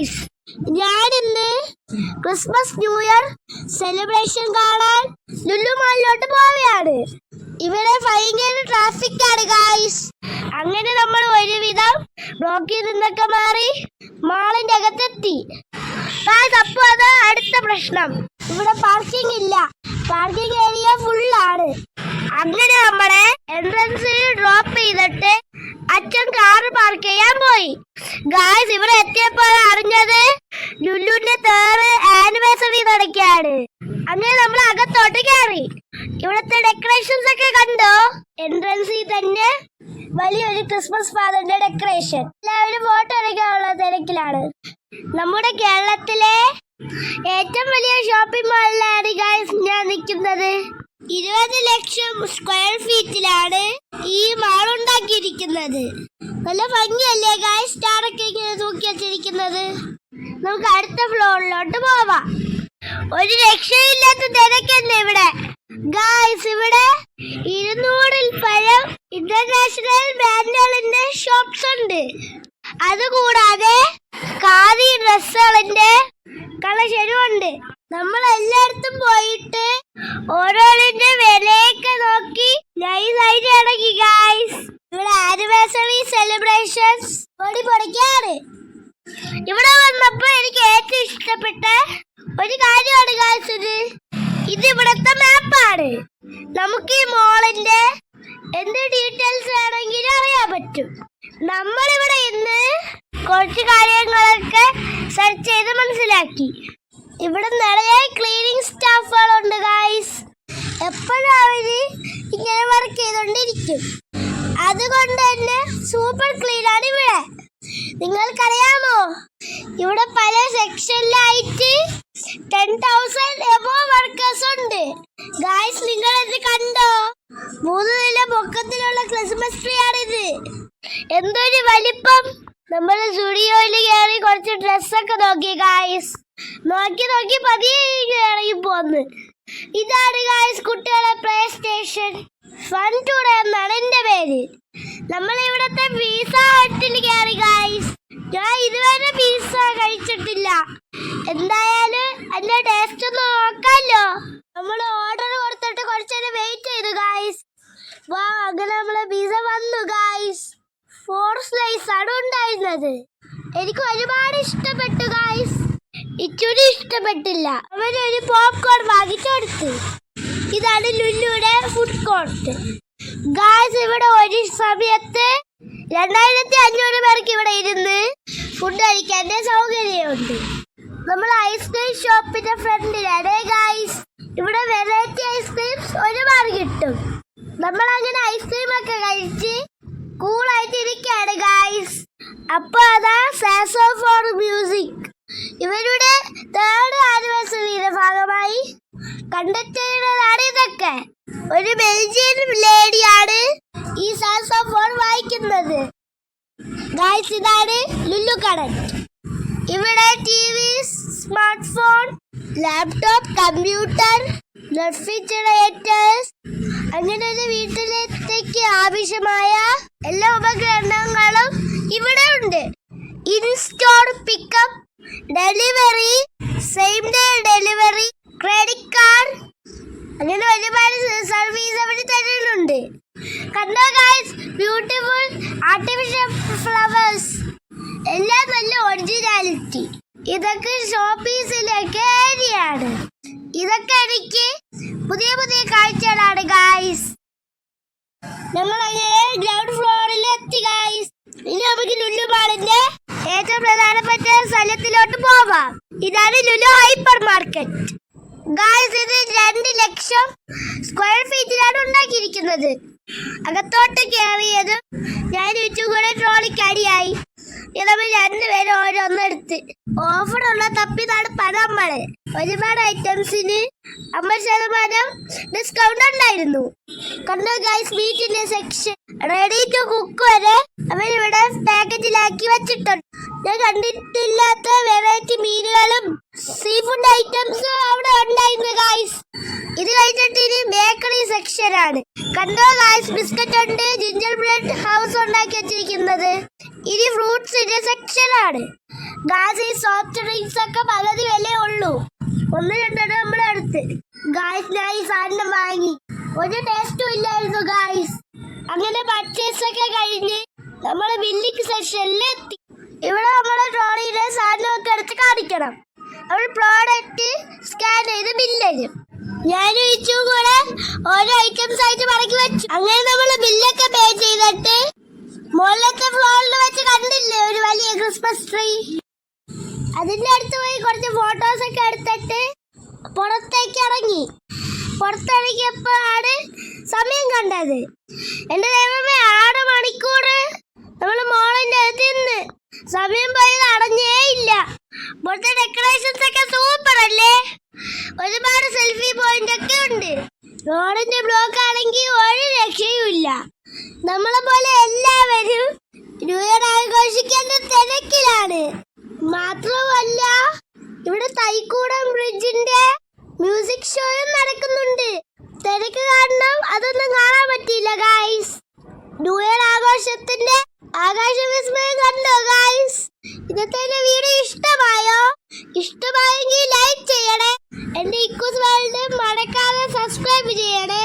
Guys ഞാനിന്ന് Christmas new year celebration കാണാൻ ലുലു മാളിലോട്ട് പോവുകയാണ്. ഇവിടെ ഭയങ്കര ട്രാഫിക് ആണ് ഗൈസ് അങ്ങനെ നമ്മൾ ഒരുവിധം ബ്ലോക്കിൽ നിന്നൊക്കെ മാറി മാളിന്റെ അകത്തെത്തി. അപ്പൊ അത് അടുത്ത പ്രശ്നം. ഇവിടെ പാർക്കിംഗ് ഇല്ല. പാർക്കിംഗ് ഏരിയ ഫുള്ളാണ് അങ്ങനെ നമ്മളെ എൻട്രൻസിൽ ഡ്രോപ്പ് ചെയ്തിട്ട് അച്ഛൻ കാറ് പാർക്ക് ചെയ്യാൻ പോയി ഗായ്സ് ഇവിടെ എത്തിയപ്പോൾ അറിഞ്ഞത് ലുലുവിന്റെ തേർഡ് ആനിവേഴ്സറി നടക്കുകയാണ് അങ്ങനെ നമ്മൾ അകത്തോട്ട് കയറി ഇവിടുത്തെ ഡെക്കറേഷൻസ് ഒക്കെ കണ്ടോ? എൻട്രൻസിൽ തന്നെ വലിയൊരു ക്രിസ്മസ് ഫാദറിന്റെ ഡെക്കറേഷൻ എല്ലാവരും ഫോട്ടോ എടുക്കാനുള്ള തിരക്കിലാണ്. നമ്മുടെ കേരളത്തിലെ ഏറ്റവും വലിയ ഷോപ്പിംഗ് മാളിലാണ് ഗായ്സ് ഞാൻ നിൽക്കുന്നത്. ഇരുപത് ലക്ഷം സ്ക്വയർ ഫീറ്റിലാണ് ഈ മാൾ ഉണ്ടാക്കിയിരിക്കുന്നത്. നല്ല ഭംഗിയല്ലേ ഗായ്സ് സ്റ്റാറൊക്കെ ഇങ്ങനെ തൂക്കി വച്ചിരിക്കുന്നത്. നമുക്ക് അടുത്ത ഫ്ലോറിലോട്ട് പോവാം. ഒരു രക്ഷയില്ലാത്ത തിരക്കന്നെ ഇവിടെ? ഗായ്സ് ഇവിടെ ഇരുന്നൂറിൽ പരം ഇന്റർനാഷണൽ ബ്രാൻഡുകളിന്റെ ഷോപ്സ് ഉണ്ട്. അതുകൂടാതെ ഖാദി ഡ്രസ്സുകളിന്റെ കളക്ഷനുമുണ്ട് നമ്മൾ എല്ലായിടത്തും പോയിട്ട് ഓരോന്നിന്റെ വിലയൊക്കെ നോക്കി നൈസായിട്ട് ഇറങ്ങി ഗായ്സ് ഇവിടെ ആനിവേഴ്സറി സെലിബ്രേഷൻസ് പൊടി പൊടിക്കാറ് ഇവിടെ വന്നപ്പോ എനിക്ക് ഏറ്റവും ഇഷ്ടപ്പെട്ട ഒരു കാര്യമാണ് ഗായ്സ് ഇത്. ഇത് ഇവിടത്തെ മാപ്പാണ് നമുക്ക് ഈ മോളിന്റെ എന്ത് ഡീറ്റെയിൽസ് വേണമെങ്കിലും അറിയാൻ പറ്റും. നമ്മളിവിടെ ഇന്ന് കുറച്ച് കാര്യങ്ങളൊക്കെ സെർച്ച് ചെയ്ത് മനസ്സിലാക്കി. ഇവിടെ നിറയെ ക്ലീനിങ് സ്റ്റാഫുകളുണ്ട് ഗായ്സ് എപ്പോഴും അവർ ഇങ്ങനെ വർക്ക് ചെയ്തുകൊണ്ടിരിക്കും അതുകൊണ്ട് തന്നെ സൂപ്പർ ക്ലീൻ ആണ് ഇവിടെ. നിങ്ങൾക്കറിയാമോ? ഇവിടെ പല സെക്ഷനിലായിട്ട് ടെൻ തൗസൻഡ് എബോ വർക്കേഴ്സ് ഉണ്ട് ഗായ്സ് നിങ്ങൾ ഇത് കണ്ടോ മൂന്ന് നില പൊക്കത്തിലുള്ള ക്രിസ്മസ് ട്രീ ആണിത് എന്തൊരു വലിപ്പം നമ്മൾ സ്റ്റുഡിയോയിൽ കയറി കുറച്ച് ഡ്രസ്സൊക്കെ നോക്കി ഗായ്സ് നോക്കി നോക്കി പതിയെ ഇറങ്ങി പോന്ന്. ഇതാണ് ഗായ്സ് കുട്ടികളെ പ്ലേ സ്റ്റേഷൻ ഫൺ ടൂർ എന്നാണ് എന്റെ പേര്. നമ്മൾ ഇവിടത്തെ പിസ ഹട്ടിൽ കയറി ഗായ്സ് ഞാൻ ഇതുവരെ പിസ കഴിച്ചിട്ടില്ല. എന്തായാലും അതിന്റെ ടേസ്റ്റ് ഒന്ന് നോക്കാമല്ലോ നമ്മൾ ഓർഡർ കൊടുത്തിട്ട് കുറച്ചേരം വെയിറ്റ് ചെയ്തു ഗായ്സ് വാ അങ്ങനെ നമ്മളെ പിസ വന്നു ഗായ്സ് ഫോർ സ്ലൈസ് ആണ് ഉണ്ടായിരുന്നത്. എനിക്ക് ഒരുപാട് ഇഷ്ടപ്പെട്ടു ഗായ്സ് ഇച്ചൂടി ഇഷ്ടപ്പെട്ടില്ല. അവനൊരു പോപ്കോൺ വാങ്ങിച്ചു കൊടുത്തു. ഇതാണ് ലുല്ലുടെ ഫുഡ് കോർട്ട് ഗായ്സ് ഇവിടെ ഒരു സമയത്ത് രണ്ടായിരത്തി അഞ്ഞൂറ് പേർക്ക് ഇവിടെ ഇരുന്ന് ഫുഡ് കഴിക്കാന്റെ സൗകര്യമുണ്ട്. നമ്മൾ ഐസ്ക്രീം ഷോപ്പിന്റെ ഫ്രണ്ടിലാണ് ഗായ്സ് ഇവിടെ വെറൈറ്റി ഐസ്ക്രീംസ് ഒരുപാട് കിട്ടും നമ്മൾ അങ്ങനെ ഐസ്ക്രീം ഒക്കെ കഴിച്ച് കൂളായിട്ട് ഇരിക്കുകയാണ് ഗായ്സ് അപ്പൊ അതാ സാസോ ഫോർ മ്യൂസിക് ഇവരുടെ തേർഡ് ആനിവേഴ്സറിയുടെ ഭാഗമായി കണ്ടക്ട് ചെയ്യുന്നതാണ് ഇതൊക്കെ. ഒരു ബെൽജിയൻ ലേഡിയാണ് ഈ സാസോ ഫോൺ വായിക്കുന്നത്. ഗായ്സ് ഇതാണ് ലുലു കണക്ട് ഇവിടെ T V smart phone laptop computer refrigerators അങ്ങനെ ഒരു വീട്ടിലേക്ക് ആവശ്യമായ എല്ലാ ഉപകരണങ്ങളും ഇവിടെ ഉണ്ട്. In store pickup delivery same day delivery credit card അങ്ങനെ ഒരുപാട് സർവീസ് അവിടെ തരുന്നുണ്ട് കണ്ടോ ഗായ്സ് ബ്യൂട്ടിഫുൾ ആർട്ടിഫിഷ്യൽ ഫ്ലവേഴ്സ് എല്ലാം നല്ല ഒറിജിനാലിറ്റി ഇതൊക്കെ ഷോപ്പീസിലേക്ക് ഏരിയാണ് ഇതൊക്കെ എനിക്ക് പുതിയ പുതിയ കാഴ്ചകളാണ് ഗായ്സ് നമ്മൾ അങ്ങനെ ഗ്രൗണ്ട് ഫ്ലോറിൽ എത്തി ഗായ്സ് ഇനി നമുക്ക് ലുലു മാളിന്റെ ഏറ്റവും പ്രധാനപ്പെട്ട സ്ഥലത്തിലോട്ട് പോവാം. ഇതാണ് ലുലു ഹൈപ്പർ മാർക്കറ്റ് ഗായ്സ് ഇത് രണ്ട് ലക്ഷം സ്ക്വയർ ഫീറ്റിലാണ് ഉണ്ടാക്കിയിരിക്കുന്നത്. അകത്തോട്ട് കയറിയതും ഞാൻ ചുറ്റും കൂടെ ട്രോളിക്കടിയായി ഇതമ്മ രണ്ടുപേരും ഓരോന്നെടുത്ത്. ഓഫറുള്ള തപ്പിതാണ് പണം നമ്മൾ. ഒരുപാട് ഐറ്റംസിന് അമ്പത് ശതമാനം ഡിസ്കൗണ്ട് ഉണ്ടായിരുന്നു. കണ്ടോ ഗൈസ് മീറ്റിന്റെ സെക്ഷൻ റെഡി ടു കുക്ക് വരെ അവരിവിടെ പാക്കറ്റിലാക്കി വെച്ചിട്ടുണ്ട്. ഞാൻ കണ്ടിട്ടില്ലാത്ത വെറൈറ്റി മീനുകളും സീ ഫുഡ് ഐറ്റംസും അവിടെ ഉണ്ടായിരുന്നു ഗൈസ് ഇത് കഴിഞ്ഞിട്ട് ഇനി ബേക്കറി സെക്ഷൻ ആണ്. കണ്ടോ ഗായ്സ് ബിസ്ക്കറ്റ് ഉണ്ട് ജിഞ്ചർ ബ്രെഡ് ഹൗസ് ഉണ്ടാക്കി വെച്ചിരിക്കുന്നത്. ഇനി ഫ്രൂട്ട്സിന്റെ സെക്ഷൻ ആണ്. ഗായ്സ് ഈ സോഫ്റ്റ് ഡ്രിങ്ക്സ് ഒക്കെ പകുതി വിലയേ ഉള്ളൂ. ഒന്ന് രണ്ടെണ്ണം നമ്മുടെ അടുത്ത്. ഗായ്സ് ഞാൻ ഈ സാധനം വാങ്ങി. ഒരു ടേസ്റ്റും ഇല്ലായിരുന്നു ഗായ്സ് അങ്ങനെ പർച്ചേസ് ഒക്കെ കഴിഞ്ഞ് നമ്മൾ ബില്ലിംഗ് സെക്ഷനിൽ എത്തി. ഇവിടെ നമ്മുടെ ട്രോളിയിലെ സാധനമൊക്കെ എടുത്ത് കാണിക്കണം. അവൾ പ്രോഡക്റ്റ് സ്കാൻ ചെയ്ത് ബില്ല് ഞാൻ ഇച്ചും കൂടെ ഓരോ ഐറ്റംസ് ആയിട്ട് മടക്കി വെച്ചു. അങ്ങനെ നമ്മൾ ബില്ലൊക്കെ പേ ചെയ്തിട്ട് മുകളിലത്തെ ഫ്ലോറിൽ വെച്ച് കണ്ടില്ലേ ഒരു വലിയ ക്രിസ്മസ് ട്രീ അതിന്റെ അടുത്ത് പോയി കുറച്ച് ഫോട്ടോസ് ഒക്കെ എടുത്തിട്ട് പുറത്തേക്ക് ഇറങ്ങി. പുറത്തിറങ്ങിയപ്പോഴാണ് സമയം കണ്ടത്. എന്റെ ദൈവമേ ആറ് മണിക്കൂർ നമ്മൾ മോളിന്റെ അടുത്ത് നിന്ന് സമയം പോയത് അടഞ്ഞേ ഇല്ല. ഇവിടുത്തെ ഡെക്കറേഷൻസ് ഒക്കെ സൂപ്പർ അല്ലേ? ഒരുപാട് സെൽഫി പോയിന്റ് ഒക്കെ ഉണ്ട്. റോഡിന്റെ ബ്ലോക്ക് ആണെങ്കിൽ ഒരു രക്ഷയുമില്ല നമ്മളെ പോലെ എല്ലാവരും ന്യൂ ഇയർ തിരക്കിലാണ്. മാത്രമല്ല ഇവിടെ തൈക്കൂടം ബ്രിഡ്ജിന്റെ മ്യൂസിക് ഷോയും നടക്കുന്നുണ്ട്. തിരക്ക് കാരണം അതൊന്നും കാണാൻ പറ്റിയില്ല ഗായ്സ് ന്യൂ ഇയർ ആഘോഷത്തിന്റെ ആകാശ വിസ്മയം കണ്ടോ ഗായ്സ് ഇന്നത്തെ എന്റെ വീഡിയോ ഇഷ്ടമായോ? ഇഷ്ടമായെങ്കിൽ ലൈക്ക് ചെയ്യണേ. എന്റെ ഇക്കൂസ് വേൾഡ് മടക്കാതെ സബ്സ്ക്രൈബ് ചെയ്യണേ.